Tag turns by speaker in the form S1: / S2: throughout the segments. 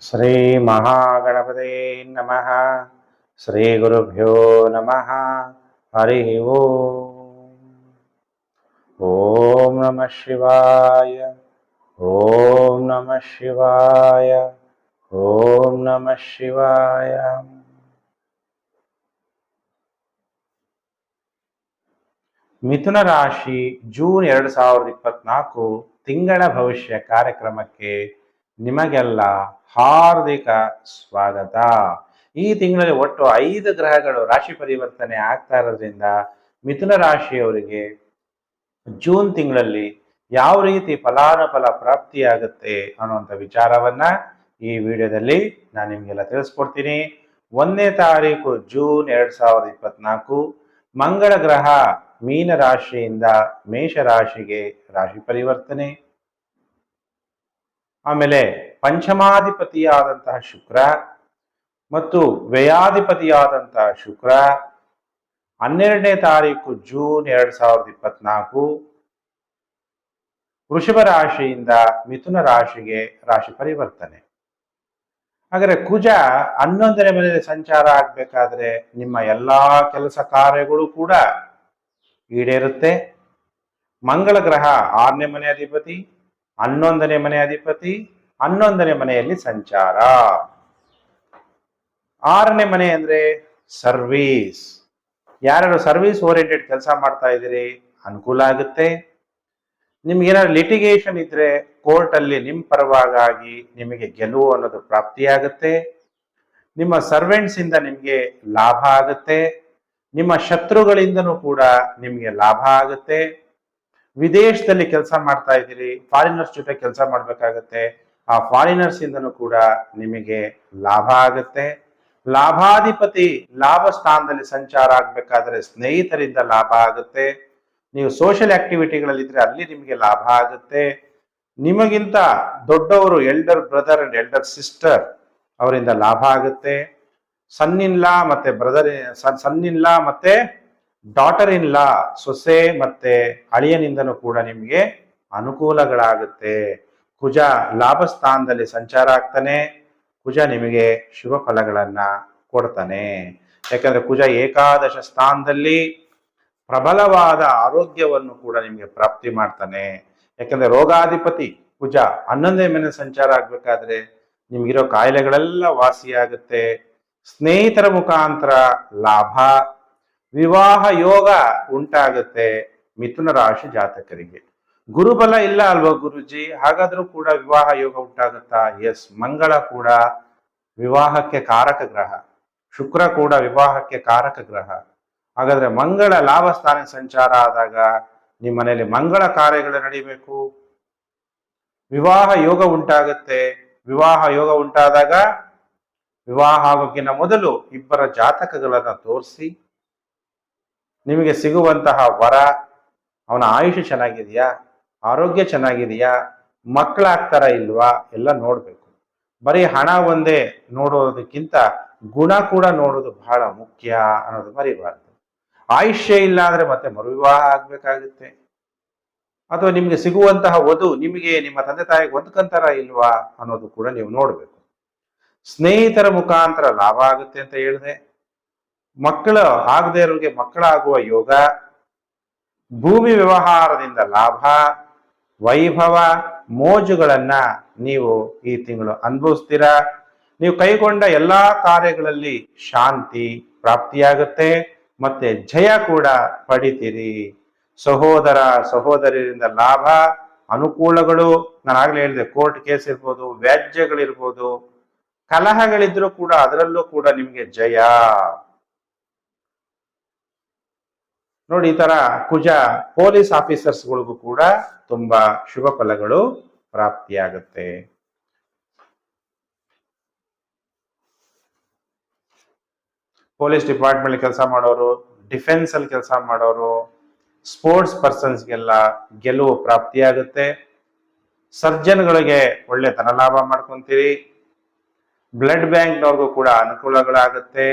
S1: ಶ್ರೀ ಮಹಾಗಣಪತೆ ನಮಃ. ಶ್ರೀ ಗುರುಭ್ಯೋ ನಮಃ. ಹರಿ ಓಂ. ಓಂ ನಮಃ ಶಿವಾಯ. ಓಂ ನಮಃ ಶಿವಾಯ. ಓಂ ನಮಃ ಶಿವಾಯ. ಮಿಥುನ ರಾಶಿ ಜೂನ್ ಎರಡು ಸಾವಿರದ ಇಪ್ಪತ್ನಾಲ್ಕು ತಿಂಗಳ ಭವಿಷ್ಯ ಕಾರ್ಯಕ್ರಮಕ್ಕೆ ನಿಮಗೆಲ್ಲ ಹಾರ್ದಿಕ ಸ್ವಾಗತ. ಈ ತಿಂಗಳಲ್ಲಿ ಒಟ್ಟು ಐದು ಗ್ರಹಗಳು ರಾಶಿ ಪರಿವರ್ತನೆ ಆಗ್ತಾ ಇರೋದ್ರಿಂದ ಮಿಥುನ ರಾಶಿಯವರಿಗೆ ಜೂನ್ ತಿಂಗಳಲ್ಲಿ ಯಾವ ರೀತಿ ಫಲಾನುಫಲ ಪ್ರಾಪ್ತಿಯಾಗುತ್ತೆ ಅನ್ನುವಂಥ ವಿಚಾರವನ್ನ ಈ ವಿಡಿಯೋದಲ್ಲಿ ನಾನು ನಿಮಗೆಲ್ಲ ತಿಳಿಸ್ಕೊಡ್ತೀನಿ. ಒಂದನೇ ತಾರೀಕು ಜೂನ್ ಎರಡ್ ಸಾವಿರದ ಇಪ್ಪತ್ನಾಲ್ಕು, ಮಂಗಳ ಗ್ರಹ ಮೀನ ರಾಶಿಯಿಂದ ಮೇಷ ರಾಶಿಗೆ ರಾಶಿ ಪರಿವರ್ತನೆ. ಆಮೇಲೆ ಪಂಚಮಾಧಿಪತಿಯಾದಂತಹ ಶುಕ್ರ ಮತ್ತು ವ್ಯಯಾಧಿಪತಿಯಾದಂತಹ ಶುಕ್ರ ಹನ್ನೆರಡನೇ ತಾರೀಕು ಜೂನ್ ಎರಡ್ ಸಾವಿರದ ಇಪ್ಪತ್ನಾಲ್ಕು ವೃಷಭ ರಾಶಿಯಿಂದ ಮಿಥುನ ರಾಶಿಗೆ ರಾಶಿ ಪರಿವರ್ತನೆ. ಹಾಗಾದ್ರೆ ಕುಜ ಹನ್ನೊಂದನೇ ಮನೆಯಲ್ಲಿ ಸಂಚಾರ ಆಗ್ಬೇಕಾದ್ರೆ ನಿಮ್ಮ ಎಲ್ಲಾ ಕೆಲಸ ಕಾರ್ಯಗಳು ಕೂಡ ಈಡೇರುತ್ತೆ. ಮಂಗಳ ಗ್ರಹ ಆರನೇ ಮನೆ ಅಧಿಪತಿ ಹನ್ನೊಂದನೇ ಮನೆ ಅಧಿಪತಿ, ಹನ್ನೊಂದನೇ ಮನೆಯಲ್ಲಿ ಸಂಚಾರ. ಆರನೇ ಮನೆ ಅಂದ್ರೆ ಸರ್ವೀಸ್. ಯಾರು ಸರ್ವಿಸ್ ಓರಿಯೆಂಟೆಡ್ ಕೆಲಸ ಮಾಡ್ತಾ ಇದ್ದೀರಿ, ಅನುಕೂಲ ಆಗುತ್ತೆ. ನಿಮ್ಗೆ ಏನಾದ್ರು ಲಿಟಿಗೇಷನ್ ಇದ್ರೆ ಕೋರ್ಟ್ ಅಲ್ಲಿ ನಿಮ್ ಪರವಾಗಿ ನಿಮಗೆ ಗೆಲುವು ಅನ್ನೋದು ಪ್ರಾಪ್ತಿಯಾಗುತ್ತೆ. ನಿಮ್ಮ ಸರ್ವೆಂಟ್ಸ್ ಇಂದ ನಿಮ್ಗೆ ಲಾಭ ಆಗುತ್ತೆ. ನಿಮ್ಮ ಶತ್ರುಗಳಿಂದನೂ ಕೂಡ ನಿಮಗೆ ಲಾಭ ಆಗುತ್ತೆ. ವಿದೇಶದಲ್ಲಿ ಕೆಲಸ ಮಾಡ್ತಾ ಇದ್ದೀರಿ ಫಾರಿನರ್ಸ್ ಜೊತೆ ಕೆಲಸ ಮಾಡಬೇಕಾಗತ್ತೆ, ಆ ಫಾರಿನರ್ಸ್ ಇಂದನೂ ಕೂಡ ನಿಮಗೆ ಲಾಭ ಆಗುತ್ತೆ. ಲಾಭಾಧಿಪತಿ ಲಾಭ ಸ್ಥಾನದಲ್ಲಿ ಸಂಚಾರ ಆಗ್ಬೇಕಾದ್ರೆ ಸ್ನೇಹಿತರಿಂದ ಲಾಭ ಆಗುತ್ತೆ. ನೀವು ಸೋಷಿಯಲ್ ಆಕ್ಟಿವಿಟಿಗಳಲ್ಲಿದ್ರೆ ಅಲ್ಲಿ ನಿಮಗೆ ಲಾಭ ಆಗುತ್ತೆ. ನಿಮಗಿಂತ ದೊಡ್ಡವರು elder brother and elder sister ಅವರಿಂದ ಲಾಭ ಆಗುತ್ತೆ. ಸನ್ನಿನ್ಲಾ ಮತ್ತೆ ಬ್ರದರ್ ಸನ್ನಿನ್ಲಾ ಮತ್ತೆ ಡಾಟರ್ ಇನ್ ಲಾ ಸೊಸೆ ಮತ್ತೆ ಅಳಿಯನಿಂದನೂ ಕೂಡ ನಿಮಗೆ ಅನುಕೂಲಗಳಾಗುತ್ತೆ. ಕುಜ ಲಾಭ ಸ್ಥಾನದಲ್ಲಿ ಸಂಚಾರ ಆಗ್ತಾನೆ. ಕುಜ ನಿಮಗೆ ಶುಭ ಫಲಗಳನ್ನ ಕೊಡ್ತಾನೆ. ಯಾಕಂದ್ರೆ ಕುಜ ಏಕಾದಶ ಸ್ಥಾನದಲ್ಲಿ ಪ್ರಬಲವಾದ ಆರೋಗ್ಯವನ್ನು ಕೂಡ ನಿಮಗೆ ಪ್ರಾಪ್ತಿ ಮಾಡ್ತಾನೆ. ಯಾಕಂದ್ರೆ ರೋಗಾಧಿಪತಿ ಕುಜ ಹನ್ನೊಂದನೇ ಮೇಲೆ ಸಂಚಾರ ಆಗ್ಬೇಕಾದ್ರೆ ನಿಮ್ಗಿರೋ ಕಾಯಿಲೆಗಳೆಲ್ಲ ವಾಸಿಯಾಗುತ್ತೆ. ಸ್ನೇಹಿತರ ಮುಖಾಂತರ ಲಾಭ ವಿವಾಹ ಯೋಗ ಉಂಟಾಗುತ್ತೆ ಮಿಥುನ ರಾಶಿ ಜಾತಕರಿಗೆ. ಗುರುಬಲ ಇಲ್ಲ ಅಲ್ವಾ ಗುರುಜಿ? ಹಾಗಾದ್ರೂ ಕೂಡ ವಿವಾಹ ಯೋಗ ಉಂಟಾಗುತ್ತಾ? ಎಸ್ ಮಂಗಳ ಕೂಡ ವಿವಾಹಕ್ಕೆ ಕಾರಕ ಗ್ರಹ. ಶುಕ್ರ ಕೂಡ ವಿವಾಹಕ್ಕೆ ಕಾರಕ ಗ್ರಹ. ಹಾಗಾದ್ರೆ ಮಂಗಳ ಲಾಭ ಸ್ಥಾನ ಸಂಚಾರ ಆದಾಗ ನಿಮ್ಮ ಮನೆಯಲ್ಲಿ ಮಂಗಳ ಕಾರ್ಯಗಳು ನಡೀಬೇಕು. ವಿವಾಹ ಯೋಗ ಉಂಟಾಗುತ್ತೆ. ವಿವಾಹ ಯೋಗ ಉಂಟಾದಾಗ ವಿವಾಹ ಆಗೋಕ್ಕಿಂತ ಮೊದಲು ಇಬ್ಬರ ಜಾತಕಗಳನ್ನ ತೋರಿಸಿ. ನಿಮಗೆ ಸಿಗುವಂತಹ ವರ, ಅವನ ಆಯುಷ್ಯ ಚೆನ್ನಾಗಿದೆಯಾ, ಆರೋಗ್ಯ ಚೆನ್ನಾಗಿದೆಯಾ, ಮಕ್ಕಳಾಗ್ತಾರ ಇಲ್ವಾ, ಎಲ್ಲ ನೋಡಬೇಕು. ಬರೀ ಹಣ ಒಂದೇ ನೋಡೋದಕ್ಕಿಂತ ಗುಣ ಕೂಡ ನೋಡೋದು ಬಹಳ ಮುಖ್ಯ ಅನ್ನೋದು ಮರಿಬಾರ್ದು. ಆಯುಷ್ಯ ಇಲ್ಲ ಅಂದ್ರೆ ಮತ್ತೆ ಮರುವಿವಾಹ ಆಗ್ಬೇಕಾಗುತ್ತೆ. ಅಥವಾ ನಿಮಗೆ ಸಿಗುವಂತಹ ವಧು ನಿಮಗೆ ನಿಮ್ಮ ತಂದೆ ತಾಯಿಗೆ ಒದ್ಕಂತಾರ ಇಲ್ವಾ ಅನ್ನೋದು ಕೂಡ ನೀವು ನೋಡಬೇಕು. ಸ್ನೇಹಿತರ ಮುಖಾಂತರ ಲಾಭ ಆಗುತ್ತೆ ಅಂತ ಹೇಳಿದೆ. ಮಕ್ಕಳು, ಆಗದೆ ಇರೋರಿಗೆ ಮಕ್ಕಳಾಗುವ ಯೋಗ, ಭೂಮಿ ವ್ಯವಹಾರದಿಂದ ಲಾಭ, ವೈಭವ, ಮೋಜುಗಳನ್ನ ನೀವು ಈ ತಿಂಗಳು ಅನುಭವಿಸ್ತೀರಾ? ನೀವು ಕೈಗೊಂಡ ಎಲ್ಲಾ ಕಾರ್ಯಗಳಲ್ಲಿ ಶಾಂತಿ ಪ್ರಾಪ್ತಿಯಾಗುತ್ತೆ, ಮತ್ತೆ ಜಯ ಕೂಡ ಪಡಿತೀರಿ. ಸಹೋದರ ಸಹೋದರಿಯರಿಂದ ಲಾಭ, ಅನುಕೂಲಗಳು, ನಾನು ಆಗ್ಲೇ ಹೇಳಿದೆ, ಕೋರ್ಟ್ ಕೇಸ್ ಇರ್ಬೋದು, ವ್ಯಾಜ್ಯಗಳಿರ್ಬೋದು, ಕಲಹಗಳಿದ್ರೂ ಕೂಡ ಅದರಲ್ಲೂ ಕೂಡ ನಿಮಗೆ ಜಯ. ನೋಡಿ, ಈ ತರ ಕುಜ ಪೊಲೀಸ್ ಆಫೀಸರ್ಸ್ಗಳಿಗೂ ಕೂಡ ತುಂಬಾ ಶುಭ ಫಲಗಳು ಪ್ರಾಪ್ತಿಯಾಗುತ್ತೆ. ಪೊಲೀಸ್ ಡಿಪಾರ್ಟ್ಮೆಂಟ್ ಕೆಲಸ ಮಾಡೋರು ಡಿಫೆನ್ಸ್ ಅಲ್ಲಿ ಕೆಲಸ ಮಾಡೋರು, ಸ್ಪೋರ್ಟ್ಸ್ ಪರ್ಸನ್ಸ್ಗೆಲ್ಲ ಗೆಲುವು ಪ್ರಾಪ್ತಿಯಾಗುತ್ತೆ. ಸರ್ಜನ್ಗಳಿಗೆ ಒಳ್ಳೆ ಧನಲಾಭ ಮಾಡ್ಕೊಂತೀರಿ. ಬ್ಲಡ್ ಬ್ಯಾಂಕ್ನವ್ರಿಗೂ ಕೂಡ ಅನುಕೂಲಗಳಾಗುತ್ತೆ.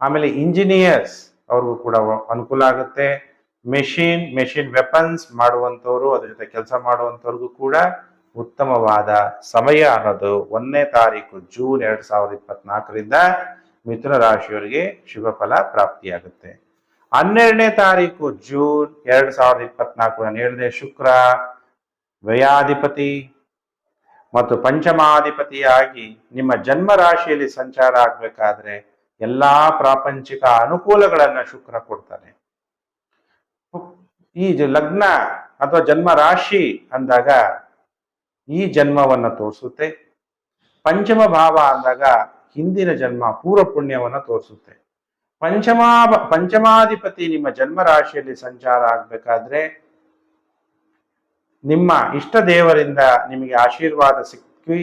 S1: ಆಮೇಲೆ ಇಂಜಿನಿಯರ್ಸ್ ಅವ್ರಿಗೂ ಕೂಡ ಅನುಕೂಲ ಆಗುತ್ತೆ. ಮೆಷಿನ್ ಮೆಷಿನ್ ವೆಪನ್ಸ್ ಮಾಡುವಂಥವ್ರು, ಅದ್ರ ಜೊತೆ ಕೆಲಸ ಮಾಡುವಂಥವ್ರಿಗೂ ಕೂಡ ಉತ್ತಮವಾದ ಸಮಯ ಅನ್ನೋದು ಒಂದನೇ ತಾರೀಕು ಜೂನ್ ಎರಡ್ ಸಾವಿರದ ಇಪ್ಪತ್ನಾಲ್ಕರಿಂದ ಮಿಥುನ ರಾಶಿಯವರಿಗೆ ಶುಭ ಫಲ ಪ್ರಾಪ್ತಿಯಾಗುತ್ತೆ. ಹನ್ನೆರಡನೇ ತಾರೀಕು ಜೂನ್ ಎರಡ್ ಸಾವಿರದ ಇಪ್ಪತ್ನಾಲ್ಕು ನಾನು ಹೇಳಿದೆ, ಶುಕ್ರ ವ್ಯಯಾಧಿಪತಿ ಮತ್ತು ಪಂಚಮಾಧಿಪತಿಯಾಗಿ ನಿಮ್ಮ ಜನ್ಮ ರಾಶಿಯಲ್ಲಿ ಸಂಚಾರ ಆಗ್ಬೇಕಾದ್ರೆ ಎಲ್ಲಾ ಪ್ರಾಪಂಚಿಕ ಅನುಕೂಲಗಳನ್ನ ಶುಕ್ರ ಕೊಡ್ತಾನೆ. ಈ ಲಗ್ನ ಅಥವಾ ಜನ್ಮ ರಾಶಿ ಅಂದಾಗ ಈ ಜನ್ಮವನ್ನ ತೋರಿಸುತ್ತೆ. ಪಂಚಮ ಭಾವ ಅಂದಾಗ ಹಿಂದಿನ ಜನ್ಮ ಪೂರ್ವ ಪುಣ್ಯವನ್ನ ತೋರಿಸುತ್ತೆ. ಪಂಚಮಾ ಪಂಚಮಾಧಿಪತಿ ನಿಮ್ಮ ಜನ್ಮ ರಾಶಿಯಲ್ಲಿ ಸಂಚಾರ ಆಗ್ಬೇಕಾದ್ರೆ ನಿಮ್ಮ ಇಷ್ಟ ದೇವರಿಂದ ನಿಮಗೆ ಆಶೀರ್ವಾದ ಸಿಕ್ಕಿ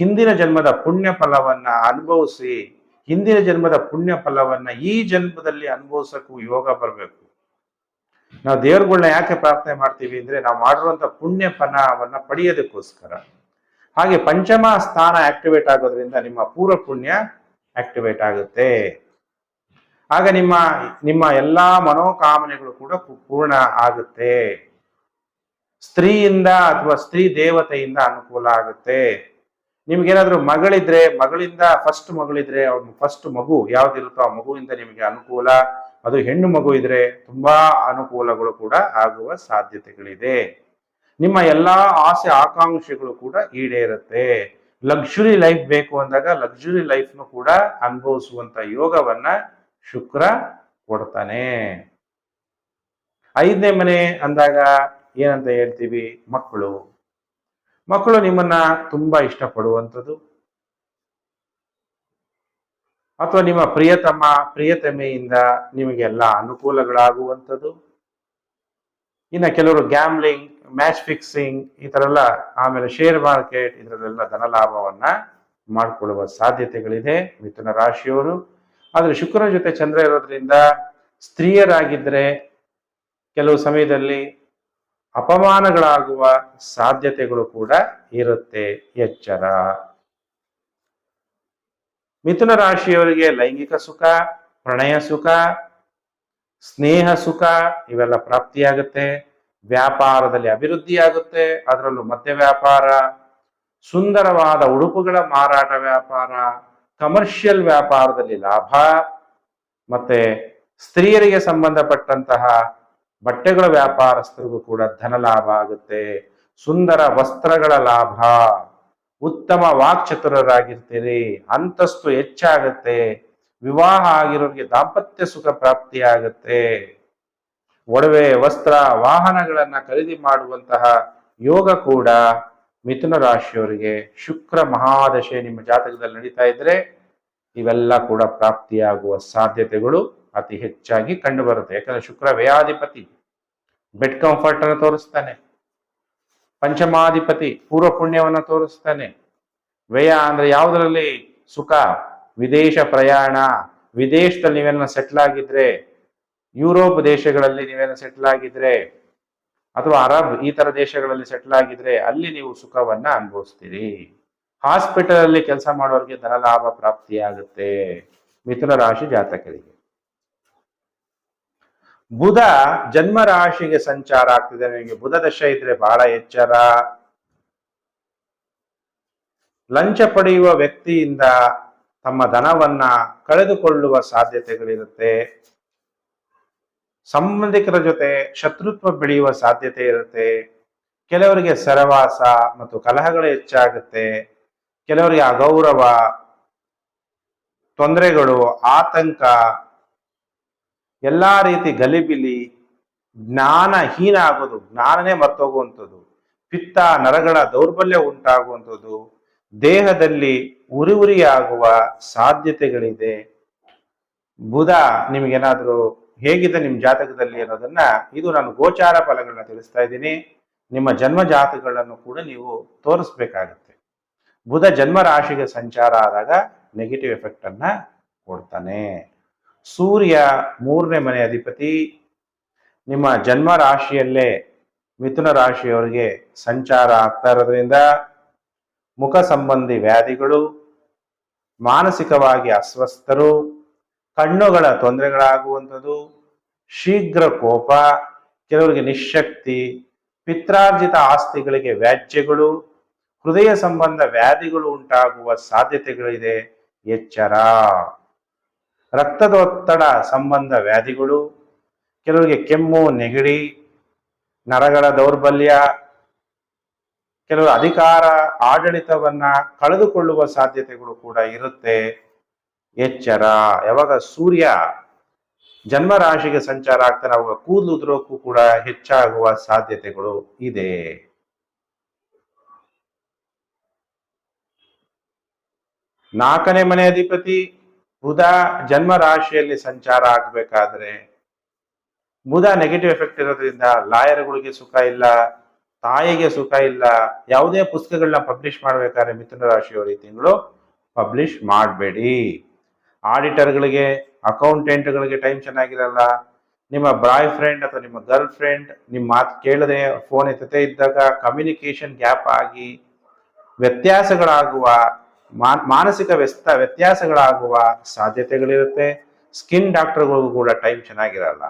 S1: ಹಿಂದಿನ ಜನ್ಮದ ಪುಣ್ಯ ಫಲವನ್ನ ಅನುಭವಿಸಿ ಹಿಂದಿನ ಜನ್ಮದ ಪುಣ್ಯ ಫಲವನ್ನ ಈ ಜನ್ಮದಲ್ಲಿ ಅನುಭವಿಸಕ್ಕೂ ಯೋಗ ಬರಬೇಕು. ನಾವು ದೇವರುಗಳನ್ನ ಯಾಕೆ ಪ್ರಾರ್ಥನೆ ಮಾಡ್ತೀವಿ ಅಂದ್ರೆ ನಾವು ಮಾಡಿರುವಂತ ಪುಣ್ಯ ಫಲವನ್ನ ಪಡೆಯೋದಕ್ಕೋಸ್ಕರ. ಹಾಗೆ ಪಂಚಮ ಸ್ಥಾನ ಆಕ್ಟಿವೇಟ್ ಆಗೋದ್ರಿಂದ ನಿಮ್ಮ ಪೂರ್ವ ಪುಣ್ಯ ಆಕ್ಟಿವೇಟ್ ಆಗುತ್ತೆ. ಆಗ ನಿಮ್ಮ ನಿಮ್ಮ ಎಲ್ಲಾ ಮನೋಕಾಮನೆಗಳು ಕೂಡ ಪೂರ್ಣ ಆಗುತ್ತೆ. ಸ್ತ್ರೀಯಿಂದ ಅಥವಾ ಸ್ತ್ರೀ ದೇವತೆಯಿಂದ ಅನುಕೂಲ ಆಗುತ್ತೆ. ನಿಮ್ಗೇನಾದ್ರೂ ಮಗಳಿದ್ರೆ, ಮಗಳಿಂದ ಫಸ್ಟ್ ಮಗಳಿದ್ರೆ ಅವ್ರ ಫಸ್ಟ್ ಮಗು ಯಾವ್ದಿರುತ್ತೋ ಆ ಮಗುವಿಂದ ನಿಮಗೆ ಅನುಕೂಲ, ಅದು ಹೆಣ್ಣು ಮಗು ಇದ್ರೆ ತುಂಬಾ ಅನುಕೂಲಗಳು ಕೂಡ ಆಗುವ ಸಾಧ್ಯತೆಗಳಿದೆ. ನಿಮ್ಮ ಎಲ್ಲಾ ಆಸೆ ಆಕಾಂಕ್ಷೆಗಳು ಕೂಡ ಈಡೇರುತ್ತೆ. ಲಕ್ಸುರಿ ಲೈಫ್ ಬೇಕು ಅಂದಾಗ ಲಕ್ಸುರಿ ಲೈಫ್ನು ಕೂಡ ಅನುಭವಿಸುವಂತ ಯೋಗವನ್ನ ಶುಕ್ರ ಕೊಡ್ತಾನೆ. ಐದನೇ ಮನೆ ಅಂದಾಗ ಏನಂತ ಹೇಳ್ತೀವಿ? ಮಕ್ಕಳು. ಮಕ್ಕಳು ನಿಮ್ಮನ್ನ ತುಂಬಾ ಇಷ್ಟಪಡುವಂಥದ್ದು. ಅಥವಾ ನಿಮ್ಮ ಪ್ರಿಯತಮ, ಪ್ರಿಯತಮೆಯಿಂದ ನಿಮಗೆಲ್ಲ ಅನುಕೂಲಗಳಾಗುವಂಥದ್ದು. ಇನ್ನ ಕೆಲವರು ಗ್ಯಾಮ್ಲಿಂಗ್ ಮ್ಯಾಚ್ ಫಿಕ್ಸಿಂಗ್ ಈ ಥರ ಎಲ್ಲ ಆಮೇಲೆ ಶೇರ್ ಮಾರ್ಕೆಟ್ ಇದರಲ್ಲೆಲ್ಲ ಧನಲಾಭವನ್ನ ಮಾಡಿಕೊಳ್ಳುವ ಸಾಧ್ಯತೆಗಳಿದೆ ಮಿಥುನ ರಾಶಿಯವರು. ಆದರೆ ಶುಕ್ರನ ಜೊತೆ ಚಂದ್ರ ಇರೋದ್ರಿಂದ ಸ್ತ್ರೀಯರಾಗಿದ್ರೆ ಕೆಲವು ಸಮಯದಲ್ಲಿ ಅಪಮಾನಗಳಾಗುವ ಸಾಧ್ಯತೆಗಳು ಕೂಡ ಇರುತ್ತೆ, ಎಚ್ಚರ. ಮಿಥುನ ರಾಶಿಯವರಿಗೆ ಲೈಂಗಿಕ ಸುಖ, ಪ್ರಣಯ ಸುಖ, ಸ್ನೇಹ ಸುಖ ಇವೆಲ್ಲ ಪ್ರಾಪ್ತಿಯಾಗುತ್ತೆ. ವ್ಯಾಪಾರದಲ್ಲಿ ಅಭಿವೃದ್ಧಿ ಆಗುತ್ತೆ ಅದರಲ್ಲೂ ಮದ್ಯ ವ್ಯಾಪಾರ, ಸುಂದರವಾದ ಉಡುಪುಗಳ ಮಾರಾಟ ವ್ಯಾಪಾರ ಕಮರ್ಷಿಯಲ್ ವ್ಯಾಪಾರದಲ್ಲಿ ಲಾಭ, ಮತ್ತೆ ಸ್ತ್ರೀಯರಿಗೆ ಸಂಬಂಧಪಟ್ಟಂತಹ ಬಟ್ಟೆಗಳ ವ್ಯಾಪಾರಸ್ಥರಿಗೂ ಕೂಡ ಧನ ಲಾಭ ಆಗುತ್ತೆ. ಸುಂದರ ವಸ್ತ್ರಗಳ ಲಾಭ. ಉತ್ತಮ ವಾಕ್ಚತುರರಾಗಿರ್ತೀರಿ. ಅಂತಸ್ತು ಹೆಚ್ಚಾಗುತ್ತೆ. ವಿವಾಹ ಆಗಿರೋರಿಗೆ ದಾಂಪತ್ಯ ಸುಖ ಪ್ರಾಪ್ತಿಯಾಗುತ್ತೆ. ಒಡವೆ, ವಸ್ತ್ರ, ವಾಹನಗಳನ್ನ ಖರೀದಿ ಮಾಡುವಂತಹ ಯೋಗ ಕೂಡ ಮಿಥುನ ರಾಶಿಯವರಿಗೆ ಶುಕ್ರ ಮಹಾದಶೆ ನಿಮ್ಮ ಜಾತಕದಲ್ಲಿ ನಡೀತಾ ಇದ್ರೆ ಇವೆಲ್ಲ ಕೂಡ ಪ್ರಾಪ್ತಿಯಾಗುವ ಸಾಧ್ಯತೆಗಳು. ಅತಿ ಹೆಚ್ಚಾಗಿ ಕಂಡು ಬರುತ್ತೆ ಯಾಕಂದ್ರೆ ಶುಕ್ರ ವ್ಯಯಾಧಿಪತಿ ಬೆಡ್ ಕಂಫರ್ಟ್ ಅನ್ನು ತೋರಿಸ್ತಾನೆ. ಪಂಚಮಾಧಿಪತಿ ಪೂರ್ವ ಪುಣ್ಯವನ್ನ ತೋರಿಸ್ತಾನೆ. ವ್ಯಯ ಅಂದ್ರೆ ಯಾವುದರಲ್ಲಿ? ಸುಖ, ವಿದೇಶ ಪ್ರಯಾಣ. ವಿದೇಶದಲ್ಲಿ ನೀವೇನ ಸೆಟ್ಲ್ ಆಗಿದ್ರೆ, ಯುರೋಪ್ ದೇಶಗಳಲ್ಲಿ ನೀವೇನ ಸೆಟ್ಲ್ ಆಗಿದ್ರೆ, ಅಥವಾ ಅರಬ್ ಈ ತರ ದೇಶಗಳಲ್ಲಿ ಸೆಟ್ಲ್ ಆಗಿದ್ರೆ ಅಲ್ಲಿ ನೀವು ಸುಖವನ್ನ ಅನುಭವಿಸ್ತೀರಿ. ಹಾಸ್ಪಿಟಲ್ ಅಲ್ಲಿ ಕೆಲಸ ಮಾಡೋರಿಗೆ ಧನ ಲಾಭ ಪ್ರಾಪ್ತಿಯಾಗುತ್ತೆ. ಮಿಥುನ ರಾಶಿ ಜಾತಕರಿಗೆ. ಬುಧ ಜನ್ಮ ರಾಶಿಗೆ ಸಂಚಾರ ಆಗ್ತಿದೆ. ನಿಮಗೆ ಬುಧ ದಶೆ ಇದ್ರೆ ಬಹಳ ಎಚ್ಚರ. ಲಂಚ ಪಡೆಯುವ ವ್ಯಕ್ತಿಯಿಂದ ತಮ್ಮ ಧನವನ್ನ ಕಳೆದುಕೊಳ್ಳುವ ಸಾಧ್ಯತೆಗಳಿರುತ್ತೆ. ಸಂಬಂಧಿಕರ ಜೊತೆ ಶತ್ರುತ್ವ ಬೆಳೆಯುವ ಸಾಧ್ಯತೆ ಇರುತ್ತೆ. ಕೆಲವರಿಗೆ ಸರವಾಸ ಮತ್ತು ಕಲಹಗಳು ಹೆಚ್ಚಾಗುತ್ತೆ. ಕೆಲವರಿಗೆ ಅಗೌರವ, ತೊಂದರೆಗಳು, ಆತಂಕ ಎಲ್ಲಾ ರೀತಿ ಗಲಿಬಿಲಿ ಜ್ಞಾನಹೀನ ಆಗೋದು ಜ್ಞಾನನೇ ಮರ್ತೋಗುವಂಥದ್ದು, ಪಿತ್ತ, ನರಗಳ ದೌರ್ಬಲ್ಯ ಉಂಟಾಗುವಂಥದ್ದು, ದೇಹದಲ್ಲಿ ಉರಿ ಉರಿಯಾಗುವ ಸಾಧ್ಯತೆಗಳಿದೆ. ಬುಧ, ನಿಮಗೇನಾದ್ರೂ ಹೇಗಿದೆ ನಿಮ್ಮ ಜಾತಕದಲ್ಲಿ ಅನ್ನೋದನ್ನ ಇದು ನಾನು ಗೋಚಾರ ಫಲಗಳನ್ನ ತಿಳಿಸ್ತಾ ಇದ್ದೀನಿ. ನಿಮ್ಮ ಜನ್ಮ ಜಾತಕಗಳನ್ನು ಕೂಡ ನೀವು ತೋರಿಸ್ಬೇಕಾಗತ್ತೆ. ಬುಧ ಜನ್ಮ ರಾಶಿಗೆ ಸಂಚಾರ ಆದಾಗ ನೆಗೆಟಿವ್ ಎಫೆಕ್ಟ್ ಅನ್ನ ಕೊಡ್ತಾನೆ. ಸೂರ್ಯ ಮೂರನೇ ಮನೆ ಅಧಿಪತಿ. ನಿಮ್ಮ ಜನ್ಮ ರಾಶಿಯಲ್ಲೇ ಮಿಥುನ ರಾಶಿಯವರಿಗೆ ಸಂಚಾರ ಆಗ್ತಾ ಇರೋದ್ರಿಂದ ಮುಖ ಸಂಬಂಧಿ ವ್ಯಾಧಿಗಳು, ಮಾನಸಿಕವಾಗಿ ಅಸ್ವಸ್ಥರು, ಕಣ್ಣುಗಳ ತೊಂದರೆಗಳಾಗುವಂಥದ್ದು, ಶೀಘ್ರ ಕೋಪ, ಕೆಲವರಿಗೆ ನಿಶಕ್ತಿ ಪಿತ್ರಾರ್ಜಿತ ಆಸ್ತಿಗಳಿಗೆ ವ್ಯಾಜ್ಯಗಳು, ಹೃದಯ ಸಂಬಂಧ ವ್ಯಾಧಿಗಳು ಉಂಟಾಗುವ ಸಾಧ್ಯತೆಗಳಿದೆ. ಎಚ್ಚರ. ರಕ್ತದೊತ್ತಡ ಸಂಬಂಧ ವ್ಯಾಧಿಗಳು, ಕೆಲವರಿಗೆ ಕೆಮ್ಮು, ನೆಗಡಿ, ನರಗಳ ದೌರ್ಬಲ್ಯ ಕೆಲವರು ಅಧಿಕಾರ ಆಡಳಿತವನ್ನ ಕಳೆದುಕೊಳ್ಳುವ ಸಾಧ್ಯತೆಗಳು ಕೂಡ ಇರುತ್ತೆ. ಎಚ್ಚರ. ಯಾವಾಗ ಸೂರ್ಯ ಜನ್ಮ ರಾಶಿಗೆ ಸಂಚಾರ ಆಗ್ತಾರೆ ಅವಾಗ ಕೂದಲು ಉದುರೋಕ್ಕೂ ಕೂಡ ಹೆಚ್ಚಾಗುವ ಸಾಧ್ಯತೆಗಳು ಇದೆ. ನಾಲ್ಕನೇ ಮನೆ ಅಧಿಪತಿ ಬುಧ ಜನ್ಮ ರಾಶಿಯಲ್ಲಿ ಸಂಚಾರ ಆಗ್ಬೇಕಾದ್ರೆ ಬುಧ ನೆಗೆಟಿವ್ ಎಫೆಕ್ಟ್ ಇರೋದ್ರಿಂದ ಲಾಯರ್ಗಳಿಗೆ ಸುಖ ಇಲ್ಲ, ತಾಯಿಗೆ ಸುಖ ಇಲ್ಲ, ಯಾವುದೇ ಪುಸ್ತಕಗಳನ್ನ ಪಬ್ಲಿಷ್ ಮಾಡ್ಬೇಕಾದ್ರೆ ಮಿಥುನ ರಾಶಿಯವರು ಈ ತಿಂಗಳು ಪಬ್ಲಿಷ್ ಮಾಡಬೇಡಿ. ಆಡಿಟರ್ಗಳಿಗೆ, ಅಕೌಂಟೆಂಟ್ಗಳಿಗೆ ಟೈಮ್ ಚೆನ್ನಾಗಿರಲ್ಲ. ನಿಮ್ಮ ಬಾಯ್ ಫ್ರೆಂಡ್ ಅಥವಾ ನಿಮ್ಮ ಗರ್ಲ್ ಫ್ರೆಂಡ್ ನಿಮ್ಮ ಮಾತು ಕೇಳದೆ ಫೋನ್ ಎತ್ತತೆ ಇದ್ದಾಗ ಕಮ್ಯುನಿಕೇಶನ್ ಗ್ಯಾಪ್ ಆಗಿ ವ್ಯತ್ಯಾಸಗಳಾಗುವ ಮಾನಸಿಕ ವ್ಯಸ್ತ, ವ್ಯತ್ಯಾಸಗಳಾಗುವ ಸಾಧ್ಯತೆಗಳಿರುತ್ತೆ. ಸ್ಕಿನ್ ಡಾಕ್ಟರ್ಗಳಿಗೂ ಕೂಡ ಟೈಮ್ ಚೆನ್ನಾಗಿರಲ್ಲ.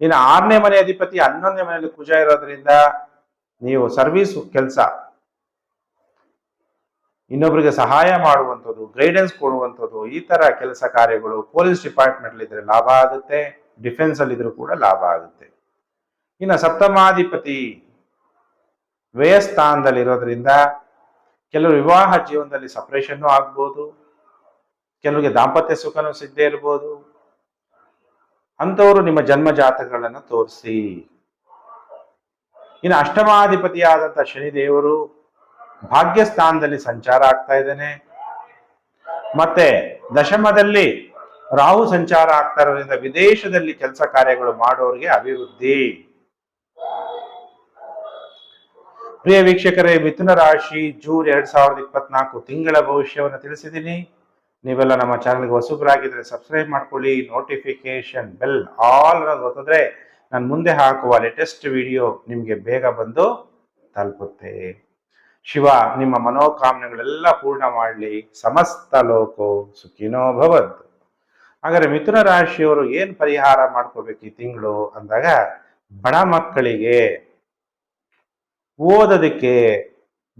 S1: ಇನ್ನು ಆರನೇ ಮನೆ ಅಧಿಪತಿ, ಹನ್ನೊಂದನೇ ಮನೆಯಲ್ಲಿ ಕುಜ ಇರೋದ್ರಿಂದ ನೀವು ಸರ್ವಿಸ್ ಕೆಲಸ. ಇನ್ನೊಬ್ಬರಿಗೆ ಸಹಾಯ ಮಾಡುವಂಥದ್ದು ಗೈಡೆನ್ಸ್ ಕೊಡುವಂಥದ್ದು, ಈ ತರ ಕೆಲಸ ಕಾರ್ಯಗಳು ಪೊಲೀಸ್ ಡಿಪಾರ್ಟ್ಮೆಂಟ್ ಇದ್ರೆ ಲಾಭ ಆಗುತ್ತೆ ಡಿಫೆನ್ಸ್ ಅಲ್ಲಿ ಇದ್ರೂ ಕೂಡ ಲಾಭ ಆಗುತ್ತೆ. ಇನ್ನು ಸಪ್ತಮಾಧಿಪತಿ ವ್ಯಯಸ್ಥಾನದಲ್ಲಿ ಇರೋದ್ರಿಂದ ಕೆಲವು ವಿವಾಹ ಜೀವನದಲ್ಲಿ ಸಪರೇಷನ್ನು ಆಗ್ಬೋದು. ಕೆಲವರಿಗೆ ದಾಂಪತ್ಯ ಸುಖನೂ ಸಿದ್ಧ ಇರ್ಬೋದು. ಅಂಥವರು ನಿಮ್ಮ ಜನ್ಮ ಜಾತಕಗಳನ್ನು ತೋರಿಸಿ. ಇನ್ನು ಅಷ್ಟಮಾಧಿಪತಿಯಾದಂಥ ಶನಿದೇವರು ಭಾಗ್ಯಸ್ಥಾನದಲ್ಲಿ ಸಂಚಾರ ಆಗ್ತಾ ಇದ್ದಾನೆ. ಮತ್ತೆ ದಶಮದಲ್ಲಿ ರಾಹು ಸಂಚಾರ ಆಗ್ತಾ ಇರೋದ್ರಿಂದ ವಿದೇಶದಲ್ಲಿ ಕೆಲಸ ಕಾರ್ಯಗಳು ಮಾಡೋರಿಗೆ ಅಭಿವೃದ್ಧಿ. ಪ್ರಿಯ ವೀಕ್ಷಕರೇ, ಮಿಥುನ ರಾಶಿ ಜೂನ್ ಎರಡ್ ಸಾವಿರದ ಇಪ್ಪತ್ನಾಲ್ಕು ತಿಂಗಳ ಭವಿಷ್ಯವನ್ನು ತಿಳಿಸಿದ್ದೀನಿ. ನೀವೆಲ್ಲ ನಮ್ಮ ಚಾನಲ್ಗೆ ಹೊಸಬರಾಗಿದ್ರೆ ಸಬ್ಸ್ಕ್ರೈಬ್ ಮಾಡ್ಕೊಳ್ಳಿ ನೋಟಿಫಿಕೇಶನ್ ಬೆಲ್ ಆಲ್ ಅನ್ನೋದು ಗೊತ್ತಿದ್ರೆ ನಾನು ಮುಂದೆ ಹಾಕುವ ಲೇಟೆಸ್ಟ್ ವಿಡಿಯೋ ನಿಮಗೆ ಬೇಗ ಬಂದು ತಲುಪುತ್ತೆ. ಶಿವ, ನಿಮ್ಮ ಮನೋಕಾಮನೆಗಳೆಲ್ಲ ಪೂರ್ಣ ಮಾಡಲಿ. ಸಮಸ್ತ ಲೋಕೋ ಸುಖಿನೋ ಭವತ್. ಹಾಗಾದ್ರೆ ಮಿಥುನ ರಾಶಿಯವರು ಏನು ಪರಿಹಾರ ಮಾಡ್ಕೋಬೇಕು ಈ ತಿಂಗಳು ಅಂದಾಗ ಬಡ ಮಕ್ಕಳಿಗೆ ಓದೋದಕ್ಕೆ,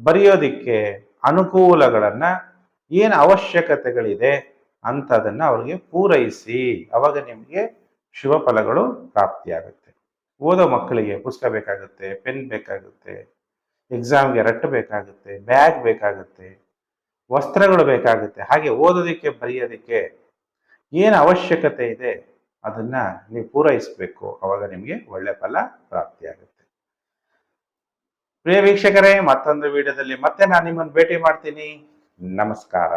S1: ಬರೆಯೋದಕ್ಕೆ ಅನುಕೂಲಗಳನ್ನ ಏನು ಅವಶ್ಯಕತೆಗಳಿದೆ ಅಂಥದನ್ನು ಅವ್ರಿಗೆ ಪೂರೈಸಿ, ಅವಾಗ ನಿಮಗೆ ಶುಭ ಫಲಗಳು ಪ್ರಾಪ್ತಿಯಾಗುತ್ತೆ. ಓದೋ ಮಕ್ಕಳಿಗೆ ಪುಸ್ತಕ ಬೇಕಾಗುತ್ತೆ, ಪೆನ್ ಬೇಕಾಗುತ್ತೆ, ಎಕ್ಸಾಮ್ಗೆ ರಟ್ಟು ಬೇಕಾಗುತ್ತೆ, ಬ್ಯಾಗ್ ಬೇಕಾಗುತ್ತೆ, ವಸ್ತ್ರಗಳು ಬೇಕಾಗುತ್ತೆ, ಹಾಗೆ ಓದೋದಕ್ಕೆ, ಬರೆಯೋದಕ್ಕೆ ಏನು ಅವಶ್ಯಕತೆ ಇದೆ ಅದನ್ನ ನೀವು ಪೂರೈಸಬೇಕು, ಅವಾಗ ನಿಮಗೆ ಒಳ್ಳೆ ಫಲ ಪ್ರಾಪ್ತಿಯಾಗುತ್ತೆ. ಪ್ರಿಯ ವೀಕ್ಷಕರೇ ಮತ್ತೊಂದು ವಿಡಿಯೋದಲ್ಲಿ ಮತ್ತೆ ನಾನು ನಿಮ್ಮನ್ನು ಭೇಟಿ ಮಾಡ್ತೀನಿ. ನಮಸ್ಕಾರ.